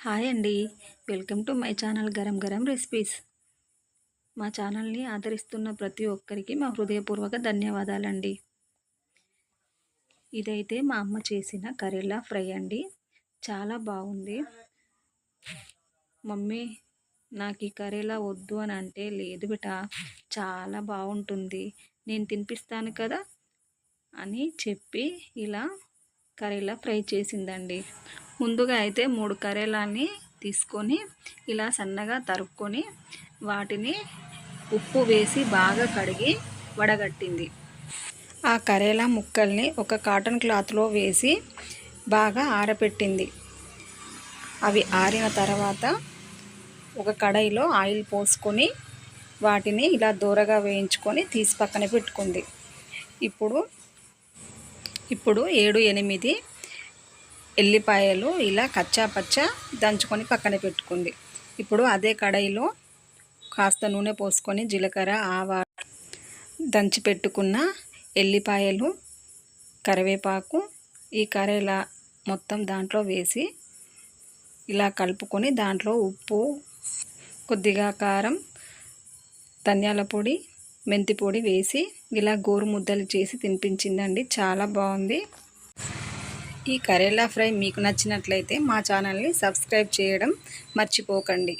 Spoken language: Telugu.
హాయ్ అండి. Welcome to my channel Garam Garam recipes. మా ఛానల్ని ఆదరిస్తున్న ప్రతి ఒక్కరికి మా హృదయపూర్వక ధన్యవాదాలండి. ఇదైతే మా అమ్మ చేసిన కరేలా ఫ్రై అండి. చాలా బాగుంది. మమ్మీ నాకు ఈ కరేలా వద్దు అని అంటే లేదు బిట. చాలా బాగుంటుంది. నేను తినిపిస్తాను కదా అని చెప్పి ఇలా కరేలా ఫ్రై చేసిందండి. ముందుగా అయితే మూడు కరేలాన్ని తీసుకొని ఇలా సన్నగా తరుక్కొని వాటిని ఉప్పు వేసి బాగా కడిగి వడగట్టింది. ఆ కరేలా ముక్కల్ని ఒక కాటన్ క్లాత్లో వేసి బాగా ఆరపెట్టింది. అవి ఆరిన తర్వాత ఒక కడాయిలో ఆయిల్ పోసుకొని వాటిని ఇలా దూరగా వేయించుకొని తీసి పక్కన పెట్టుకుంది. ఇప్పుడు ఇప్పుడు ఏడు ఎనిమిది ఎల్లిపాయలు ఇలా కచ్చా పచ్చా దంచుకొని పక్కన పెట్టుకుంది. ఇప్పుడు అదే కడాయిలో కాస్త నూనె పోసుకొని జీలకర్ర ఆవా దంచి పెట్టుకున్న ఎల్లిపాయలు కరివేపాకు ఈ కరేలా మొత్తం దాంట్లో వేసి ఇలా కలుపుకొని దాంట్లో ఉప్పు కొద్దిగా కారం ధనియాల పొడి మెంతి పొడి వేసి ఇలా గోరు ముద్దలు చేసి తినిపించిందండి. చాలా బాగుంది. ఈ కరేలా ఫ్రై మీకు నచ్చినట్లయితే మా ఛానల్ని సబ్స్క్రైబ్ చేయడం మర్చిపోకండి.